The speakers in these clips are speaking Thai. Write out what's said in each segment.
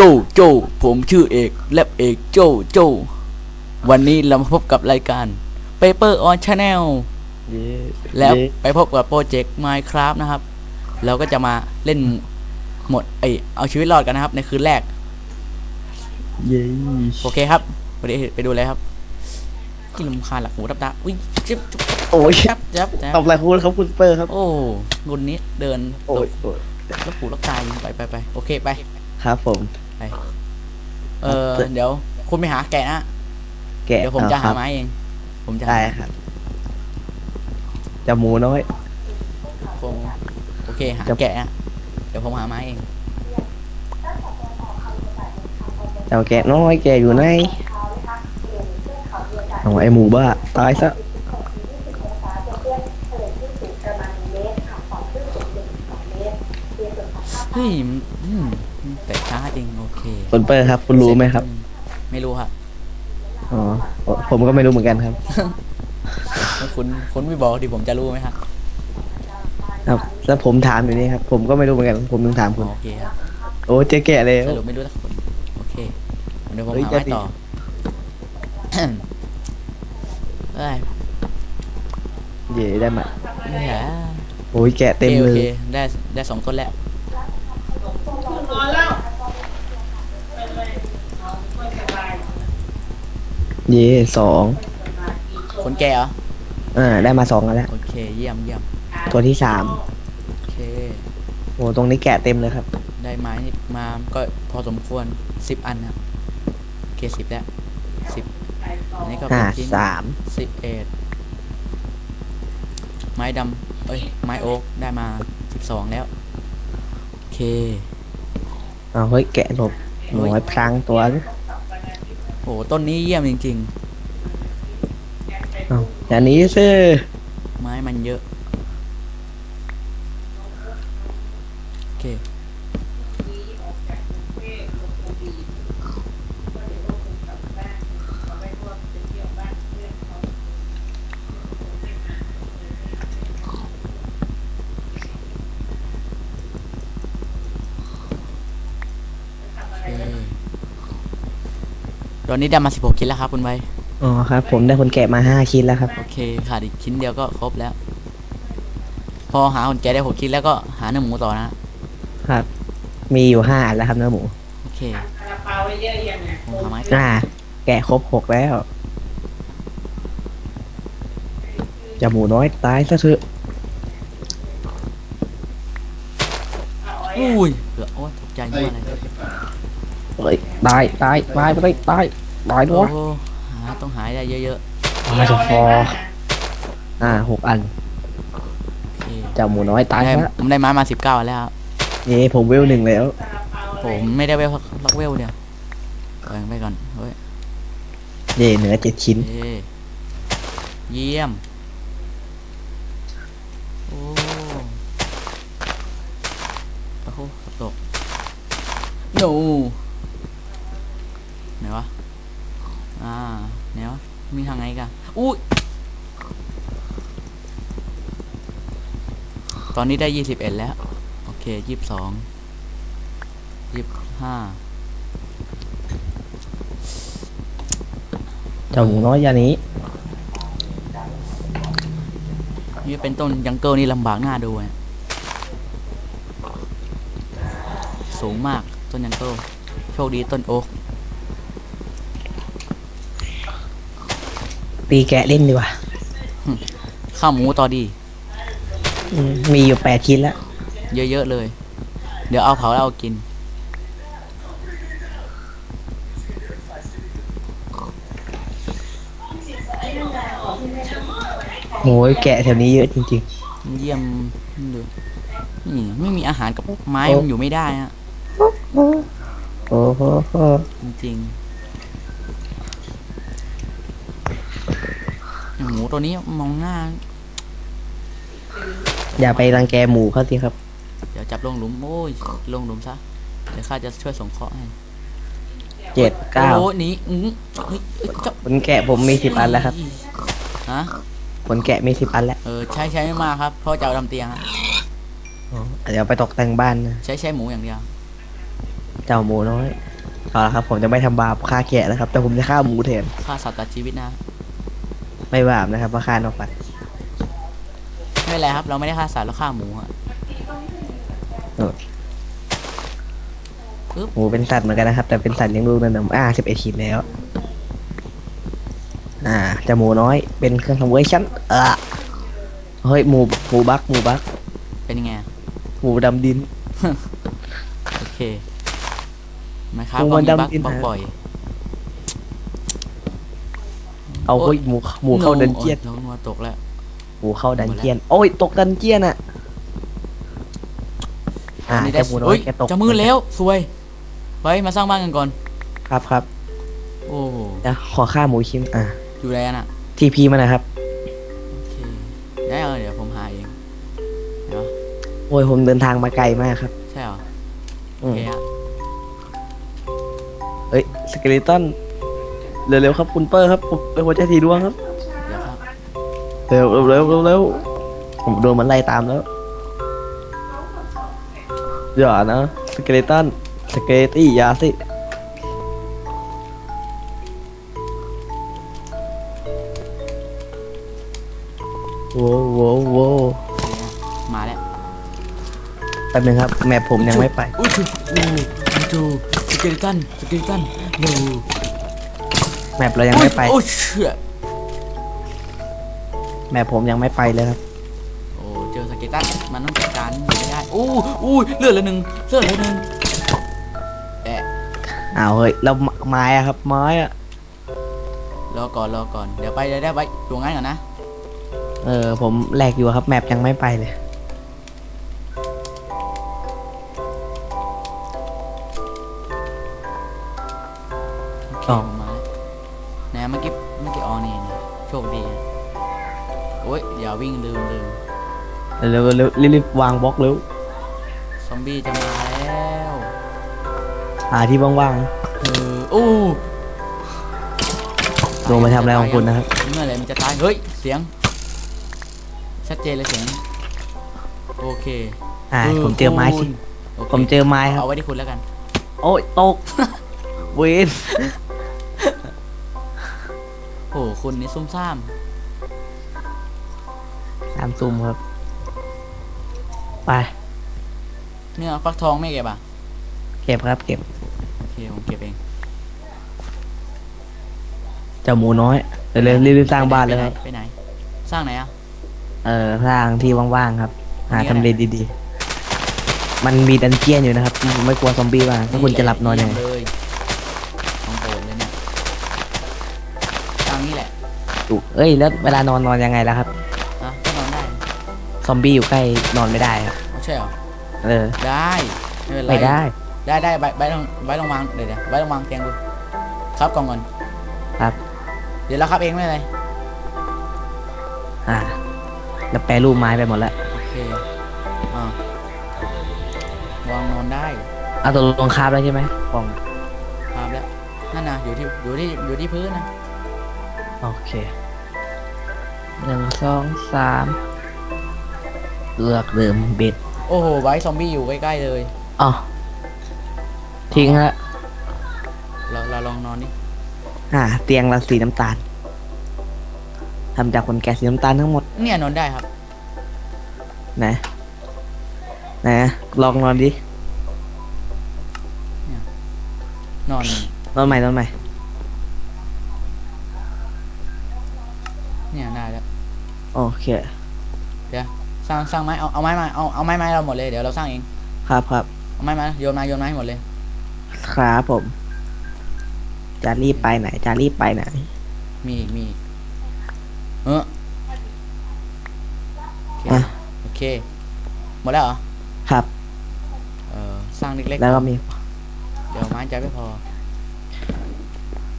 จโจผมชื่อเอกแลบเอกโจโจวันนี้เรามาพบกับรายการ Paper on Channel เย้แล้วเย้ไปพบกับโปรเจกต์ Minecraft นะครับ เราก็จะมาเล่นหมดเอยเอาชีวิตรอดกันนะครับ ในคืนแรกเย้โอเคครับไปดูไปดูเลยครับที่ลำคาญหลักหูดับตาอุ้ยจิ๊บจิ๊บโอ้ยจับจับจับตบอะไรคุณครับคุณเปอร์ครับ โอ้กุนนี้เดินโอ้ยโอ้ยแล้วหูแล้วตายไปไปไปโอเคไปครับผม เออเดี๋ยว คุณไปหาแกะนะแกะเดี๋ยวผมจะอหาครับไม้เอง ผมจะได้หาครับจะหมูน้อย ผมโอเคหาจะแกะนะเดี๋ยวผมหาไม้เองเจ้าแกะน้อยแกะอยู่ไหนเอาไอหมูบ้าตายซะเฮ้ยมันอืมมันแต่ช้าจริงโอเคคุณเปอร์ครับ คุณรู้ไหมครับ ไม่รู้ครับอ๋อ ผมก็ไม่รู้เหมือนกันครับแล้วคุณคุณไม่บอกดิผมจะรู้ไหมครับครับแล้วผมถามอยู่นี่ครับ ผมก็ไม่รู้เหมือนกัน ผมต้องถามคุณ โอเคครับ โอ้เจ๊แกะเลยสรุปไม่รู้สักคนโอเค เดี๋ยวผมเฮ้ยหาจะไม้ดีต่อเอ้ยเย่ได้มานี่แหละโอ้ยแกะโอเต็มเคโอเลเคยได้ได้สองต้นแล้ว เย่สองคนแก่เหรอ อ่าได้มาสองแล้ว โอเค เยี่ยมเยี่ยมตัวที่สามโอเค โอ้ตรงนี้แกะเต็มเลยครับ ได้ไม้มาก็พอสมควรสิบอันครับโอเคสิบแล้วสิบอันนี้ก็เป็ห้านชิ้นสามสิบเอ็ดไม้ดำเอ้ย ไม้โอ๊กได้มาสิบสองแล้ว โอเค เอาเฮ้ยแกะหลบเฮ้ยน้อยพรางตัวนะ โหต้นนี้เยี่ยมจริง เอาอย่างนี้ซื้อๆไม้มันเยอะ โอเค โอเค ตอนนี้ได้มา 16คิดแล้วครับคุณไวอ๋อครับ ผมได้คนแกะมาห้าชิ้นแล้วครับโอเคขาดอีกชิ้นเดียวก็ครบแล้ว พอหาคนแก่ได้หกชิ้นแล้วก็หาเนื้อหมูต่อนะครับ มีอยู่ห้าอันแล้วครับเนื้อหมูโอเคผมหาไม้อ่า แกะครบหกแล้วจะหมูน้อยตายซะเถอะอุ้ยเกือบโอ้ยตกใจมากเลยเฮ้ยตายตายตายไปเลยตาย ตายด้โอ้วยหาต้องหายได้เยอะตายจะพออ่าหกอันๆโอเคเจ้าหมูน้อยตายได้แล้วผมได้ไม้มาสิบเก้าแล้วครับเย้ผมเวลหนึ่งแล้ว ผมไม่ได้เวลล็อกเวลเดียวแบ่งไปก่อนเฮ้ยเย่เหนือเจ็ดชิ้น เย้เยี่ยมโอ้โอ้โหตกโนไหนวะ อ่าไหนวะมีทางไหนกันอุ้ยตอนนี้ได้ยี่สิบเอ็ดแล้ว โอเคยี่สิบสองยี่สิบห้าเจ้าหมูน้อยอยานี้ นี่เป็นต้นยังเกิลนี่ลำบากหน้าดูอะสูงมากต้นยังเกิลโชคดีต้นโอ๊ก ตีแกะเล่นดีกว่าข้าวหมูต่อดี อืมมีอยู่แปดชิ้นแล้ว เยอะๆเลย เดี๋ยวเอาเผาแล้วเอากิน โอ้ยแกะแถวนี้เยอะจริง เยี่ยมดูนี่ไม่มีอาหารกับไม้โอ้ มันอยู่ไม่ได้ฮะๆ โอ้โหจริงๆ หมูตัวนี้มองหน้า อย่าไปรังแกหมูเขาสิครับ เดี๋ยวจับลงหลุมโอ้ยลงหลุมซะเดี๋ยวข้าจะช่วยสงเคราะห์ให้เจ็ดเก้าโอ้หนีอื้อเฮ้ยเอ้ยเจ้าผลแกะผมมีสิบอันแล้วครับ ฮะผลแกะมีสิบอันแล้วเออใช้ใช้ไม่มากครับเพราะจะเอาทำเตียงฮะเดี๋ยวไปตกแต่งบ้านนะ ใช้ใช้หมูอย่างเดียวเจ้าหมูน้อยเอาละครับ ผมจะไม่ทำบาปฆ่าแกะนะครับ แต่ผมจะฆ่าหมูแทนฆ่าสัตว์ตัดชีวิตนะ ไม่บาปนะครับเพราะฆ่านอกปัดไม่เป็นไรครับ เราไม่ได้ฆ่าสัตว์เราฆ่าหมูอะหมูเป็นสัตว์เหมือนกันนะครับ แต่เป็นสัตว์เลี้ยงลูกนั่นนะอ่าสิบเอ็ดขีดแล้ว อ่าจะหมูน้อย เป็นเครื่องทำเวอร์ชันเออเฮ้ยหมูหมูบักหมูบักเป็นยังไงอะหมูดำดิน โอเคไม่ครับหมูก็มันมีบั๊กดำดินบั๊กนะบ่อย เอาเฮ้ยหมูหมูเข้าดันเจียนโอ้ยเราตกแล้วหมูเข้าดันเจียน โอ้ยตกดันเจียนอะอ่าอันนี้ได้หมูน้อเฮ้ยแกตกจะมืดแล้วสวยไว้มาสร้างบ้านกันก่อน ครับครับโอ้โหจะขอฆ่าหมูชิ้นอ่าอยู่แล้น่ะทีพีมานะครับโอเคได้เออเดี๋ยวผมหาเองเดี๋ยวโอ้ยผมเดินทางมาไกลมากครับ ใช่เหรอโอเคอะเฮ้ยสเกเลตัน เร็วๆครับคุณเปอร์ครับผมเป็นหัวใจสีดวงครับเดี๋ยวครับเร็วเร็วเร็วเร็วเร็วผมโดนมันไล่ตามแล้วอย่านะสเกเลตันสเกเลตี้อยาสิโว้วโว้วโว้วโอเคอะมาแล้วแป๊บนึงครับแมพผมยังไม่ไป อุ้ยชูอู้อู้ชูสเกลิตันสเกลิตันโอ้ แมปเรายังไม่ไป โอ้ยเชี่ยแมพผมยังไม่ไปเลยครับ โอ้เจอสเกลิตันมันต้องจัดการอยู่ไม่ได้อู้อู้เลือดเหลยหนึ่งเลือดเหลยหนึ่งแอะอ้าวเฮ้ยแล้วไม้อะครับไม้อะรอก่อนรอก่อนเดี๋ยวไปเดี๋ยวได้ไปตัวงั้นก่อนนะเออผมแหลกอยู่ครับแมปยังไม่ไปเลยโอเวิ่งลืมลืมเร็วเร็วรีบรีบวางบล็อกเร็วซอมบี้จะมาแล้วหาที่ว่างเอออู้ๆลงมาทำอะไรของคุณนะครับเมื่อไหรมันจะตายเฮ้ยเสียง ชัดเจนเลยเสียงโอเคอ่าผมเจอไม้สิโอเคผมเจอไม้ครับเอาไว้ที่คุณแล้วกัน โอ้ยตก เวนโอ้คุณนี่ซุ่มซ่าม สามซุ่มครับ ไป เนี่ยฟักทองไม่เก็บอะเก็บครับ เก็บ โอเคผมเก็บเองเจ้าหมูน้อยเร็วๆรีบๆสร้างบ้านเลยครับ ไปไหน สร้างไหนอะ เออสร้างที่ว่างๆครับ หานี่ก็ทำเลได้ดีๆ มันมีดันเจียนอยู่นะครับผมไม่กลัวซอมบี้ว่างถ้าคุณจะหลับนอนยังไงเเลยของโปรดเลยเนี่ยสร้างนี่แหละอุ๊เอ้ยแล้วเวลานอนนอนยังไงล่ะครับ อมบี้อยู่ใกล้นอนไม่ได้ครับไม่ใช่เหรอ เออ ได้ไม่เป็นไรไม่ได้ ได้ได้ใบใบลองใบลองวางเดี๋ยวเดี๋ยวใบลองวางเตียงดูครับกล่องก่อนครับ เดี๋ยวเราครับเองไม่เป็นไรอ่าแล้วแปรรูปไม้ไปหมดแล้วโอเคอ่าวางนอนได้เอาตัวลงคาบแล้วใช่ไหมกล่องครับแล้วนั่นนะอยู่ที่อยู่ที่อยู่ที่พื้นนะโอเคหนึ่งสองสาม เลือกเดิมเบ็ดโอ้โหไว้ซอมบี้อยู่ใกล้ๆเลยอ๋อทิ้งฮะเราเราลองนอนดิอ่า เตียงเราสีน้ำตาลทำจากขนแกะสีน้ำตาลทั้งหมดเนี่ยนอนได้ครับนะนะลองนอนดินอนนอนใหม่นอนใหม่เนี่ยได้แล้วโอเค สร้างสร้างไม้เอาเอาไม้มาเอาเอาไม้มาให้เราหมดเลยเดี๋ยวเราสร้างเองครับครับเอาไม้มาโยนมาโยนมาให้หมดเลย ครับผม จะรีบไปไหน จะรีบไปไหน มีอีกมีอีกเออโอเคอะ โอเคหมดแล้วเหรอครับ เออสร้างเล็กๆแล้วก็มีเดี๋ยวไม้จะไม่พอ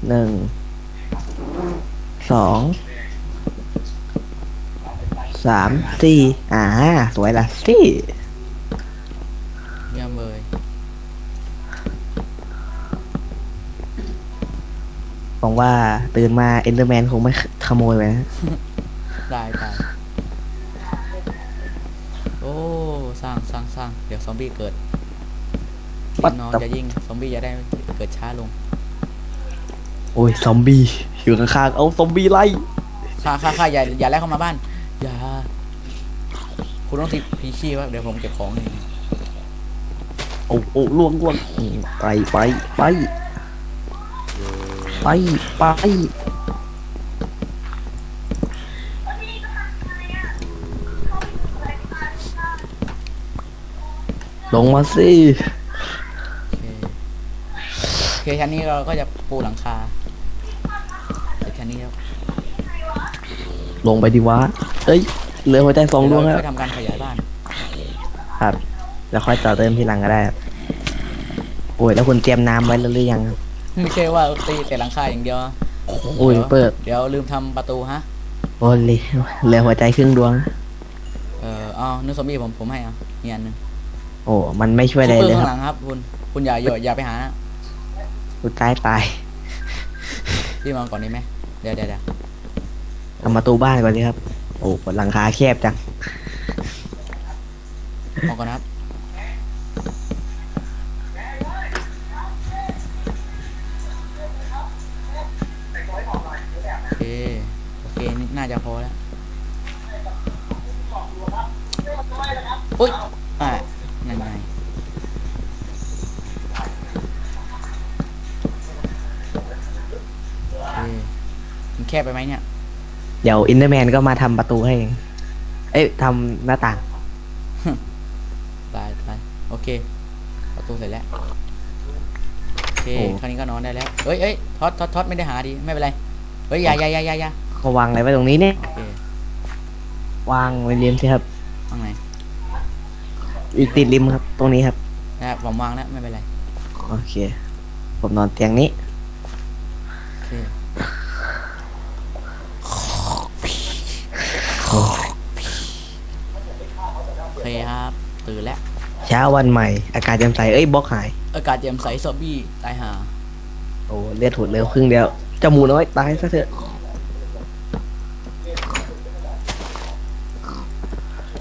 หนึ่งสอง สามสี่อ่าสวยละสี่เยี่ยมเลยหวังว่าตื่นมาเอนเดอร์แมนคงไม่ขโมยไปนะได้ได้โอ้สร้างสร้างสร้างเดี๋ยวซอมบี้เกิดปัดนอนตับจะยิงซอมบี้จะได้เกิดช้าลง โอ้ยซอมบี้อยู่ข้างๆเอาซอมบี้ไล่ ค่าค่าค่าอย่าอย่าแลกเข้ามาบ้าน อย่า คุณต้องติดพีชีว่าเดี๋ยวผมเก็บของเองโอ้โอ้ล่วงล่วงอืมไปไปไปไปไปลงมาสิ โอเคโอเคชั้นนี้เราก็จะปูหลังคา ลงไปดีวะเอ้ยเหลือหัวใจสองดวงเดี๋แล้ยวเราค่อยทำการขยายบ้าน ครับ แล้วค่อยต่อเติมทีหลังก็ได้ครับโอ้ยแล้วคุณเตรียมน้ำไว้แล้วหรือยังครับ ไม่ใช่ว่าตีแต่หลังคาอย่างเดียวอุ้ยเปิด เดี๋ยวลืมทำประตูฮะ โอ้ยเหลือหัวใจครึ่งดวง เออเอาเนื้อซอมบี้ผมผมให้เอามีอันหนึงโอ้มันไม่ช่วยอะไรซุปเปอเลยร์คข้างหรับลังครับคุณคุณอย่าอย่าอย่าไปหานะ กูตายตาย พี่มาก่อนดีไหมเดี๋ยวเดี๋ยวเดี๋ยว ทำประตูบ้านก่อนสิครับ โอ้หลังคาแคบจัง ออกก่อนนะครับ โอเค โอเคนี่น่าจะพอแล้วอุ้ยอะนั่นไงโอเคมันแคบไปไหมเนี่ย เดี๋ยวอินเตอร์แมนก็มาทำประตูให้เอง เอ้ยทำหน้าต่าง ตายตายโอเค ประตูเสร็จแล้ว โอเค โอ้ คราวนี้ก็นอนได้แล้ว เอ้ยเอ้ยท็อตท็อตท็อตไม่ได้หาดี ไม่เป็นไร เฮ้ยอย่าอย่าอย่าอย่าอย่าก็วางอะไรไว้ตรงนี้เนี่ย โอเควางไว้ริมสิครับวางไหนอีกติดริมครับ ตรงนี้ครับ นะครับผมวางแล้วไม่เป็นไร โอเค ผมนอนเตียงนี้ โอเค โอเคครับ ตื่นแล้ว เช้าวันใหม่ อากาศแจ่มใส เอ้ยบล็อกหาย อากาศแจ่มใสซอบบี้ตายหาโอ้เลือดถุดเร็วครึ่งเดียวเจาหมูน้อยตายซะเถอะ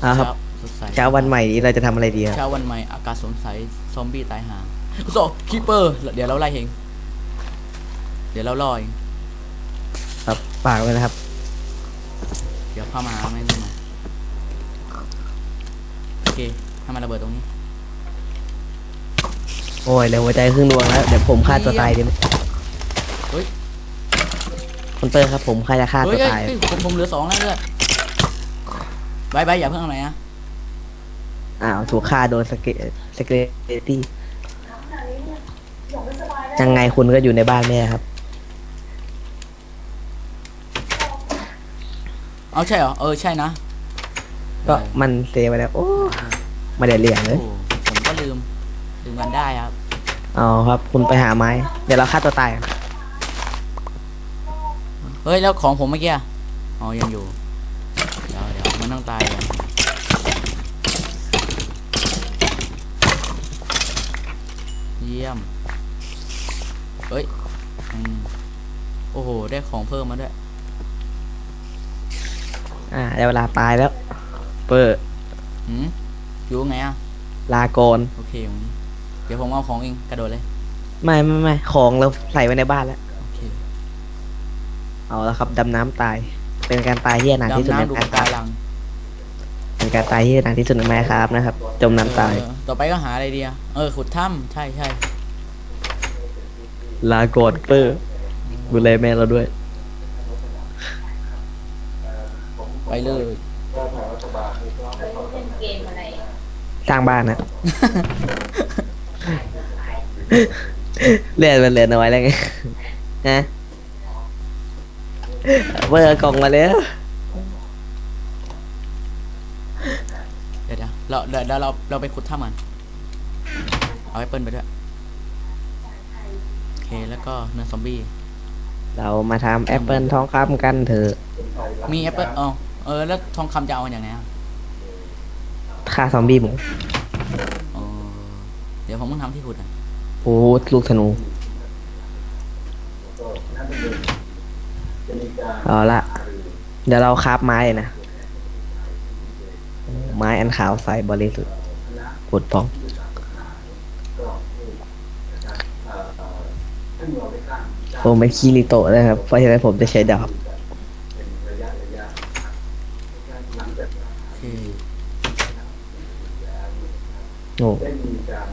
อ่าครับ สดใสเช้าวันใหม่นี้เราจะทำอะไรดีครับ เช้าวันใหม่ อากาศสดใสซอมบี้ตายหาโซคีเปอร์ เดี๋ยวเราไล่เอง เดี๋ยวเราล่อเองครับฝากไว้นะครับ เดี๋ยวเข้ามาหาไม่ได้มาโอเคให้มันระเบิดตรงนี้โอ้ยเหลือหัวใจครึ่งดวงแล้วเดี๋ยวผมฆ่าตัวตายดีไหมเฮ้ยคุณเตอร์ครับผมฆ่าจะฆ่าเฮ้ตัยวเฮ้ยตาย เฮ้ยผมผมเหลือสองแล้วเลือดบายบายอย่าเพิ่งเอาไหนนะอ้าวถูกฆ่าโดนสเกสเกเลตี้ยังไงคุณก็อยู่ในบ้านไม่ได้ครับ เอาใช่เหรอ เออ ใช่นะก็มันเซไปแล้วโอ้ไม่ได้เรียงเลโอ้ยผมก็ลืม ลืมกันได้ครับเอาครับ คุณไปหาไม้ เดี๋ยวเราฆ่าตัวตายกันเฮ้ย แล้วของผมเมื่อกี้อะอ๋อ ยังอยู่ เดี๋ยวเดี๋ยวมันต้องตายเลยเยี่ยม เฮ้ยอืมโอ้โห ได้ของเพิ่มมาด้วย อ่าได้เวลาตายแล้ว เปิดหืมอยู่ไงอะ ลาก่อนโอเคอย่างนี้เดี๋ยวผมเอาของเองกระโดดเลย ไม่ไม่ไม่ของเราใส่ไว้ในบ้านแล้ว โอเคเอาแล้วครับดำน้ำตาย เป็นการตายที่นานที่สุดดำในน้ำดูการปะตายการังเป็นการตายที่นานที่สุดในแม่ครับนะครับ จมน้ำตาย เออต่อไปก็หาอะไรดีอะเออ ขุดถ้ำใช่ใช่ลาก่อนเปอร์ดูแลแม่เราด้วย ไปเลยสร้างบ้านนะ เลือดมันเหลือน้อยแล้วไงฮะเบอร์กล่องมาแล้วเดี๋ยวเดี๋ยวเราเดี๋ยวเดี๋ยวเราเราไปขุดถ้ำมันเอาแอปเปิลไปด้วยโอเคแล้วก็เนื้อซอมบี้เรามาทำแอปเปิลทองคำกันเถอะมีแอปเปิลอ๋อ เออ แล้วทองคำจะเอาอย่างไงอะฆ่าซอมบี้หมูเดี๋ยวผมต้องทำที่ขุดอะโอ้ลูกธนูเอาละเดี๋ยวเราคาบไม้นะ ไม้อันขาวใสบริสุทธิ์ขุดปองผมเไม่คีริโตะนะครับ เพราะฉะนั้นผมจะใช้ดาบ โอ้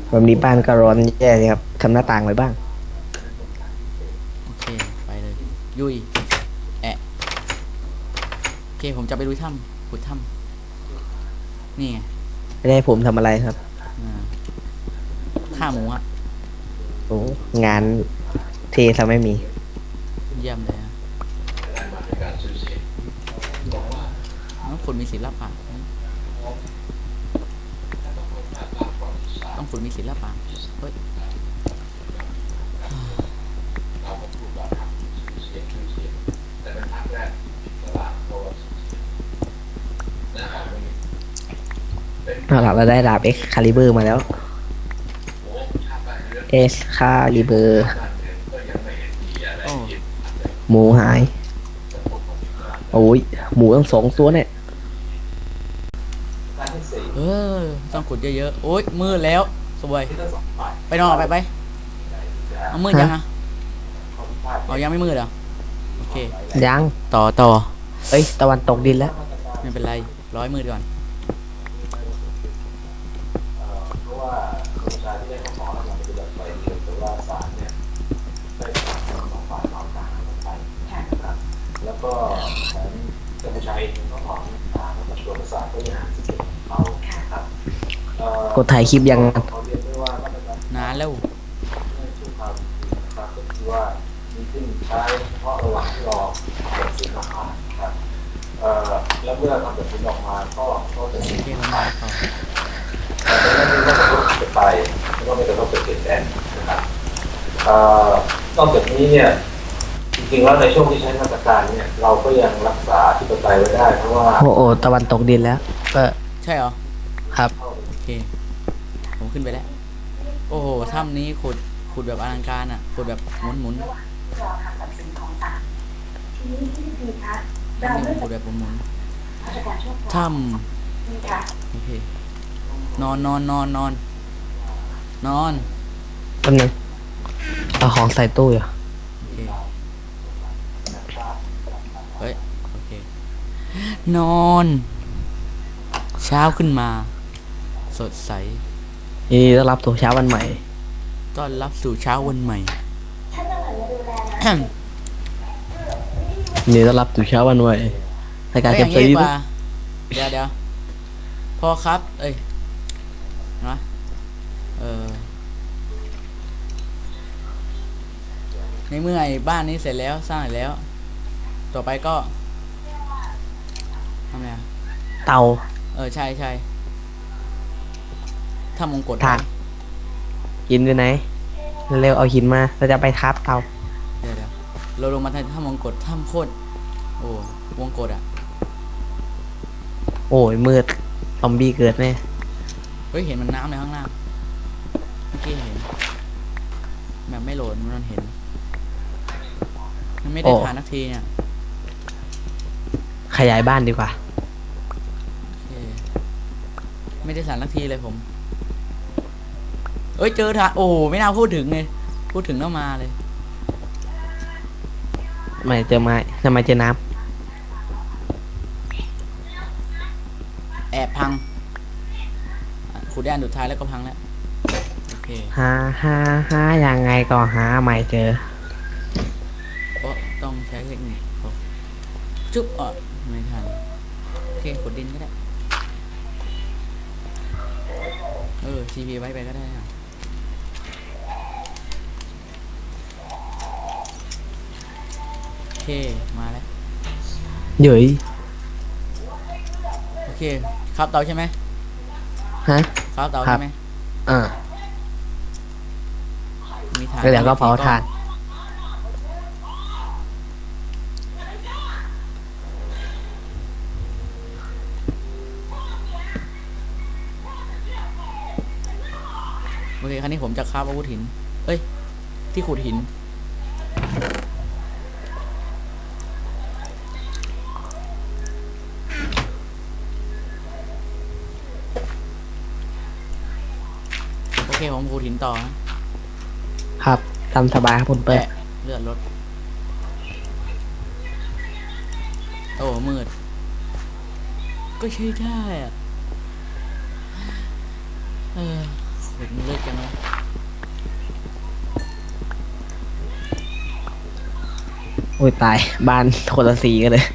แบบนี้บ้านก็ร้อนแย่เลยครับทำหน้าต่างไว้บ้าง โอเค ไปเลย ยุยแอะโอเค ผมจะไปดูถ้ำขุดถ้ำนี่ไงไม่ได้ให้ผมทำอะไรครับอ่าฆ่าหมูอะโอ้งานเททำไม่มี เยี่ยมเลยอะต้องขุดมีศิลปะ ต้องขุดมีศิลปะเฮ้ยเอาล่ะเราได้ดาบ X Caliber มาแล้ว X Caliber โอ้หมูหาย โอ้ยหมูต้องสองตัวเนี่ย ดเยอะๆ โอ๊ยมืดแล้วสวยไปนอนไปไปเอามืดยังอะเอายังไม่มืดเหรอโอเคยังต่อต่อเอ้ยตะวันตกดินแล้วไม่เป็นไรร้อยมืดก่อนแล้วก็แผนกัมพูชาเองก็ของทางกระทรวงศาสตร์ก็ยังหาที่เก็บของเขาครับเอ่อ กดถ่ายคลิปยังเขาเรียกได้ว่ามาตรการนานแล้วเรื่องสุขภาพนะครับก็คือว่ามีขึ้นใช้เฉพาะระหว่างที่รอผลสินออกมาครับเอ่อแล้วเมื่อทำผลสินออกมาก็ก็จะโอมีเคมันมาต่อแต่ในนั้นไม่กระทบจะไปแล้วก็ไม่กระทบจะเปลี่ยนแปลงนะครับเอ่อนอกจากนี้เนี่ยจริงๆแล้วในช่วงที่ใช้มาตรการเนี่ยเราก็ยังรักษาที่ปไตยไว้ได้เพราะว่าโอ้โหตะวันตกดินแล้วก็ใช่เหรอครับโอ เค ผมขึ้นไปแล้ว โอ้โหถ้ำนี้ขุดขุดแบบอลังการอะขุดแบบหมุนหมุนรอคำตัดสินของศาลทีนี้ที่ดีคะๆเราถ้ำนี้เมื่อขุดแบบหมุนหมุนราชการชั่วคๆราวถ้นี่ค่ะำโอเคนอนนอนนอนนอนนอนแป๊บนึงเอาของใส่ตู้อยู่โอเคเฮ้ย โอเค นอน เช้าขึ้นมา สดใสยินดีต้อนรับสู่เช้าวันใหม่ ต้อนรับสู่เช้าวันใหม่ท่านต้องหันมาดูแลนะยินดีต้อนรับสู่เช้าวันใหม่รายการเอ้ยอเก็บย่างซีนี้ดีกนะว่าเดี๋ยวเดี๋ยวพอครับ เอ้ยนะเออในเมื่อไอ้บ้านนี้เสร็จแล้วสร้างเสร็จแล้ว ต่อไปก็ทำไงอะเตา เออ ใช่ใช่ ถ้ามงกฎถ่านหินอยู่ไหน เร็วๆเอาหินมา เราจะไปทับเตาเดี๋ยวเดี๋ยวเราลงมาทำถ้ามงกฎถ้ำโคตรโอ้วงกฎอะ โอ้ยมืดซอมบี้เกิดแน่เฮ้ย เห็นมันน้ำในข้างล่างเมื่อกี้เห็นแบบไม่โหลดมันเห็น มันไม่ได้ทานนักทีเนี่ยขยายบ้านดีกว่าโอเคไม่ได้สารนักทีเลยผม เอ้ยเจอทานโอ้โหไม่น่าพูดถึงเลยพูดถึงแล้วมาเลย ไม่เจอไม้ทำไมเจอน้แอบพังอะขุดได้อันสุดท้ายแล้วก็พังแล้วโอเคำหาหาหายังไงก็หาไม่เจอ โอ้ต้องใช้เทคนิคโอ้จุ๊บอะไม่ทันโอเคขุดดินก็ได้ เออ CP ไว้ไปก็ได้นะโอเค มาแล้ว เดี๋ยวโอเคครับเตาใช่ไหมฮะ ครับเตาครัใช่บไหมอ่ามีฐานแล้วเดี๋ยวก็เผาถ่าน โอเคครั้นี้ผมจะคราบอาวุธหิน เอ้ย ที่ขุดหินินต่อครับทำสบายครับคุณเปิ้ะเลือดรถ โอ้ มืด ก็ใช้ได้อะเออเห็นเลือดจังนะยโอ้ยตาย บ้านคนละสีกันเลย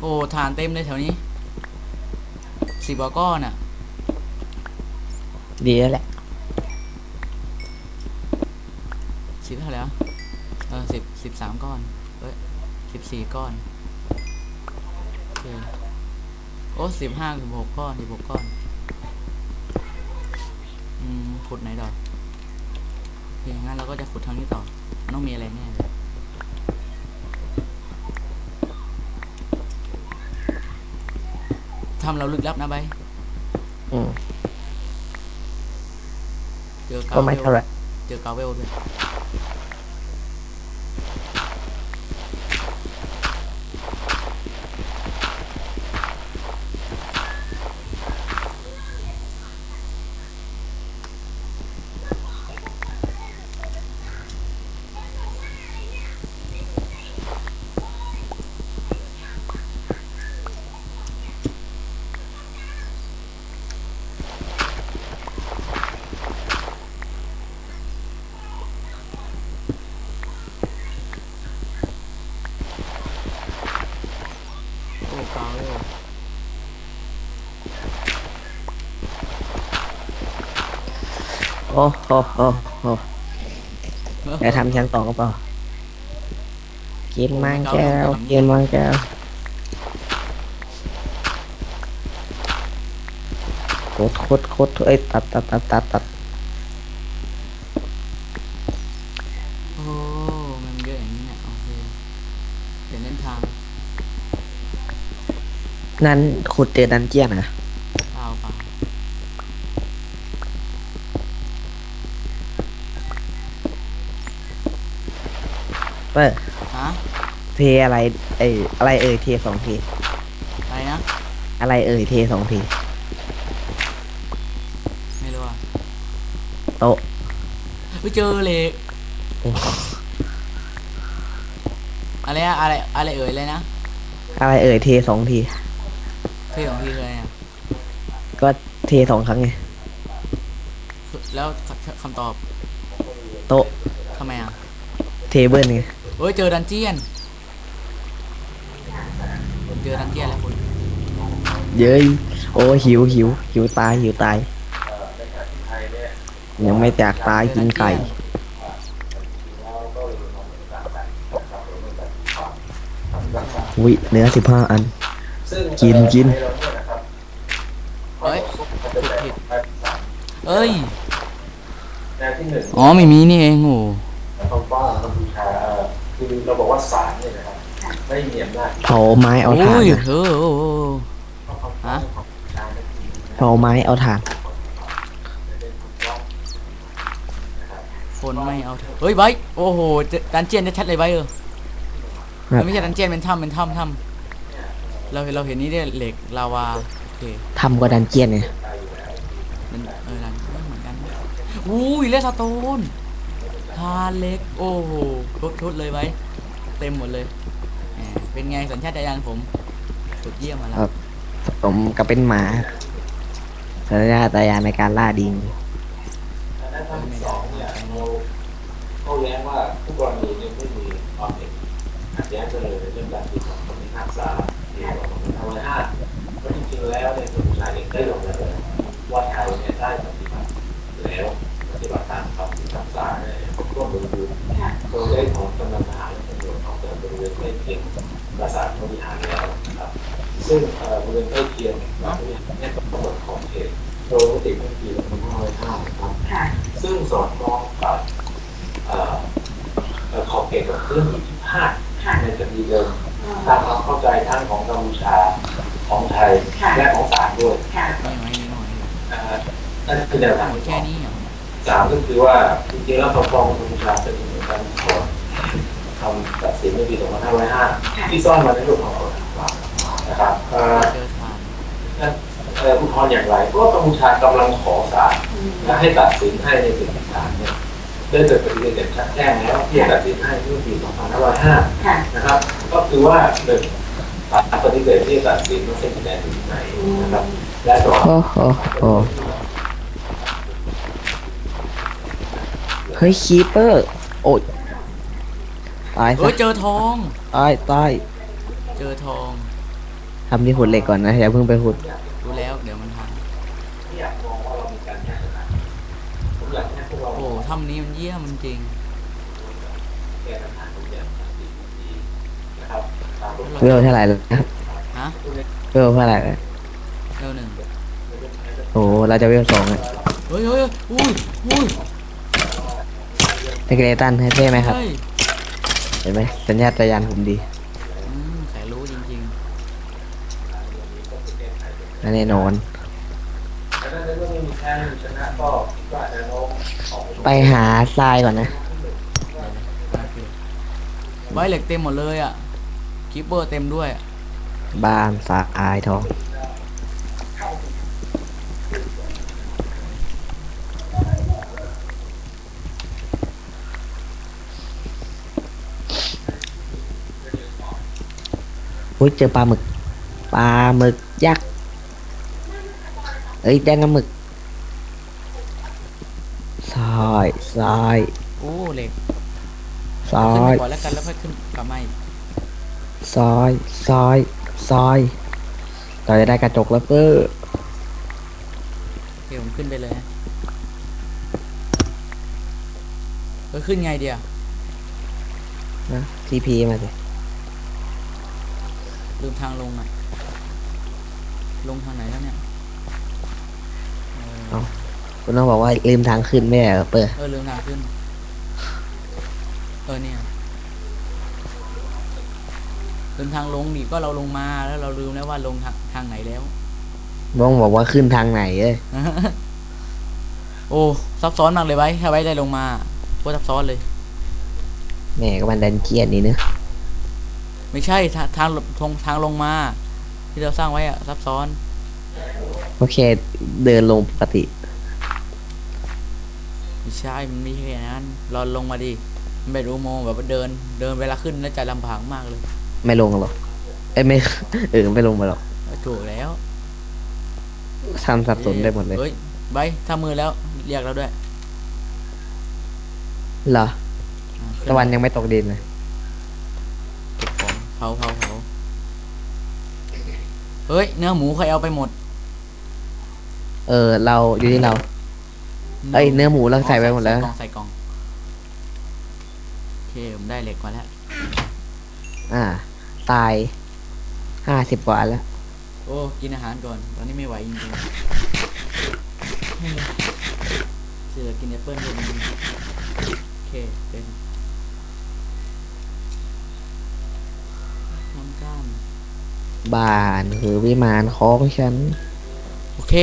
โอ้ ฐานเต็มเลยแถวนี้ สิบกว่าก้อนอะ ดีแล้วแหละสิบเท่าไหร่วะเออสิบสิบสามก้อนเอ้ยสิบสี่ก้อน โอเค โอ้สิบห้าสิบหกก้อนสิบหกก้อน อืมขุดไหนต่อโอเคงั้นเราก็จะขุดทางนี้ต่อมันต้องมีอะไรแน่เลย ทำเราลึกลับนะใบอืมเจอกาก็เวไม่ลเท่าไหร่ เจอกาเวลด้วย อ้โหโอ้โหจะทำชั้นต่อก็เปล่ากินมังแก้วกินมังแก้วโคตรโคตรโคตรเอ้ยตัดตัดตัดตัดตัดโอ้มันเยอะอย่างนี้เนี่ยโอเคเปลี่ยนเส้นทาง นั่นขุดเจอดันเจียนนะ เปิดฮะเทอะไร เอ้ยอะไรเอ่ยเทสองทีอะไรนะ อะไรเอ่ยเทสองทีไม่รู้อะโต๊ะไปเจอเหล็กโอ้อะไรอะอะไรอะไรเอ่ยเลยนะอะไรเอ่ยเทสองทีที่ของพี่เลยอะก็เทสองครั้งไงคือแล้วคำตอบโต๊ะทำไมอะเทเบิลไง เฮ้ยเจอดันเจียนเจอดันเจียนแล้วคุณเย้ยโอ้หิวหิวหิวตายหิวตาย ยังไม่จากตายกินไก่วิเนื้อสิบห้าอันซึ่งกินกินในเราเนี่ยนะครับเฮ้ยมันจะแบ่งผิดเป็นสามเอ้ยแนวที่หนึ่งอ๋อไม่มีนี่เองโอ้ คำว่ากัมพูชาคือ เราบอกว่าศาลเนี่ยนะครับไม่มีอำนาจเผาไม้เอาถ่านโอ้ยนะเออโอ้โหฮะ เผาไม้เอาถ่าน คนไม่เอาเถอะเฮ้ยไบร์ทโอ้โหเจอดันเจียนชัดๆเลยไบร์ทเออครับ มันไม่ใช่ดันเจียนเป็นถ้ำเป็นถ้ำถ้ำเราเห็นเราเห็นนี่เนี่ยเหล็กลาวาโอเคทำกว่าดันเจียนไงมันเออดันไม่เหมือนกันอุ้ยเลสโตน ทานเล็ก โอ้โหครบชุดเลยไว้ เต็มหมดเลยแหมเป็นไงสัญชาตญาณผม สุดเยี่ยมมาแล้ว ผมก็เป็นหมาสัญญาตญาณในการล่าดิงอันนั้นทางที่สองเนี่ยเราเขาแย้งว่าผู้กรณีเนี่ยไม่มีความเห็นขัดแย้งกันเลยในเรื่องการตีของคำพิพากษาที่บอกว่ามันทำไมห้าเพราะจริงๆแล้วเนี่ยกัมพูชาเองได้ยอมรับเลยว่าไทยเนี่ยได้ปฏิบัติแล้วปฏิบัติตามคำพิพากษาเนี่ยร่วมมือดู โดยได้ของกำลังทหารและตำรวจออกจากบริเวณใกล้เคียงปราสาทบริหารแล้วนะครับ ซึ่งเอ่อบริเวณใกล้เคียงปราสาทบริหารเนี่ยต้องกำหนดขอบเขตโดยมติเมื่อปี2505นะครับค่ะซึ่งสอดคล้องกับเอ่อเอ่อขอบเขตกับเรื่องที่พลาดค่ะในคดีเดิมตามความเข้าใจทั้งของกัมพูชาของไทยค่ะและของศาลด้วยค่ะนี่ไว้นี่หน่อยนะฮะนั่นคือแนวทางโอ้ยที่สแค่องนี้เหรอสามก็คือว่าจริงๆแล้วปกครองกัมพูชาเป็นเหมือนกันก่อน คำตัดสินในปี2505 ที่ซ่อนมาในรูปของกฎหมายนะครับเอ่อเจอทานนั่นเอ่ออุทธรณ์อย่างไร ก็กัมพูชากำลังขอศาลอืมและให้ตัดสินให้ในสิ่งที่ศาลเนี่ยได้เกิดปฏิกิริยาชัดแจ้งแล้วที่จะตัดสินให้เมื่อปี2505ค่ะนะครับ ก็คือว่าหนึ่งสารปฏิเสธที่จะตัดสินว่าเป็นคะแนนอยู่ที่ไหนนะครับและสองโอ้โหโอ้เฮ้ยคีเปอร์ โอ้ย ตายเอ้ซะยเจอทอง ตายตายเจอทอง ทำที่ขุดเหล็กก่อนนะอย่าเพิ่งไปขุดรู้แล้วเดี๋ยวมันทันไม่อยากมองว่าเรามีการแก้ปัญหาผมอยากให้พวกเราโอ้ถ้ำนี้มันเยี่ยมจริงแก้ปัญหาตรงนี้ดีดีนะครับตามกฎหมายเวลเท่าไหร่แล้วนะฮะเวลเท่าไหร่แล้วเร็วหนึ่งโอ้เราจะเวลสองอะเฮ้ยเฮ้ยอุ้ยอุ้ยเทคเนตันให้เท่ไหมครับ เฮ้ย เห็นไหมสัญญาตญาณผมดีอืมใส่รู้จริงแน่นอนดังนั้นในเมื่อไม่มีแพ้ไม่มีชนะก็คิดว่าแนวโน้มของไปหาทรายก่อนนะๆโอเคไว้เหล็กเต็มหมดเลยอะคิปเปอร์เต็มด้วยอะบ้านสาอายทอง อุ้ยเจอปลาหมึก ปลาหมึกยักษ์ เอ้ยได้น้ำหมึกซอยซอยโอ้เหล็กซอขึ้นยไปก่อนแล้วกันแล้วค่อยขึ้นกลับมาอีกซอยซอยซอยเราจะได้กระจกแล้วเป้อโอเคผมขึ้นไปเลยนะเออขึ้นไงเดียว นะทีพีมาสิ ลืมทางลงอะ ลงทางไหนแล้วเนี่ยเออคุณต้องบอกว่าลืมทางขึ้นไม่ได้เหรอเป้อเออลืมทางขึ้น เออเนี่ยลืมทางลงดิก็เราลงมาแล้วเราลืมแล้วว่าลงทางทางไหนแล้วบ้องบอกว่าขึ้นทางไหนเอ้ยโอ้ซับซ้อนมากเลยไว้ถ้าไว้ได้ลงมาโคตรซับซ้อนเลยแหม่ก็มันดันเจียนนี่เนอะ ไม่ใช่ทาทางทางทางลงมา ที่เราสร้างไว้อะซับซ้อน โอเค เดินลงปกติ ไม่ใช่มันไม่ใช่แค่นั้นรอลงมาดิมันเป็นอุโมงค์แบบว่าเดิน เดินเวลาขึ้นแล้วจะลำบากมากเลยไม่ลงหรอกเอ้ยไม่ เออไม่ลงมาหรอกเออถูกแล้วทำสับสนได้หมดเลยเฮ้ยใบถ้ามือแล้ว เรียกเราด้วยเหรออ่าขึ้ตะวันยังไม่ตกดินเลยเก็บของ เผาเผาเผาเฮ้ย เนื้อหมูใครเอาไปหมดเออ เราอยู่ที่เรา เอ้ย เนื้อหมูเราใส่ไว้หมดแล้วใส่กล่องใส่กล่องโอเคผมได้เหล็กมาแล้ว อ่า ตายห้าสิบกว่าแล้ว โอ้ กินอาหารก่อน ตอนนี้ไม่ไหวจริงๆเสือกินแอปเปิ้ลด้วยจริงๆโอเคเดิน บ้านคือวิมานของฉัน โอเค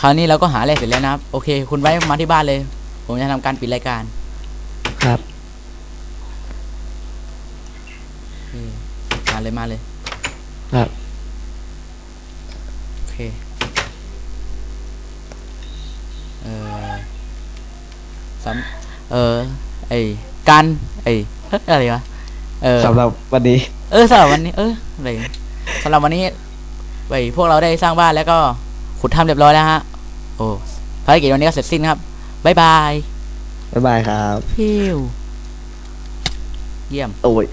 คราวนี้เราก็หาอะไรเสร็จแล้วนะครับ โอเค คุณไว้มาที่บ้านเลย ผมจะทำการปิดรายการครับโอเคมาเลยมาเลย ครับ โอเค เออสำเออไอ้การไอ้เฮ้ยอะไรวะ เออสำหรับวันนี้ เออสำหรับวันนี้ เอออะไรสำหรับวันนี้ไปพวกเราได้สร้างบ้านแล้วก็ขุดทำเรียบร้อยแล้วฮะ โอ้ภารกิจวันนี้ก็เสร็จสิ้นครับบ๊ายบายบ๊ายบายครับ พิวเยี่ยม โอ้ย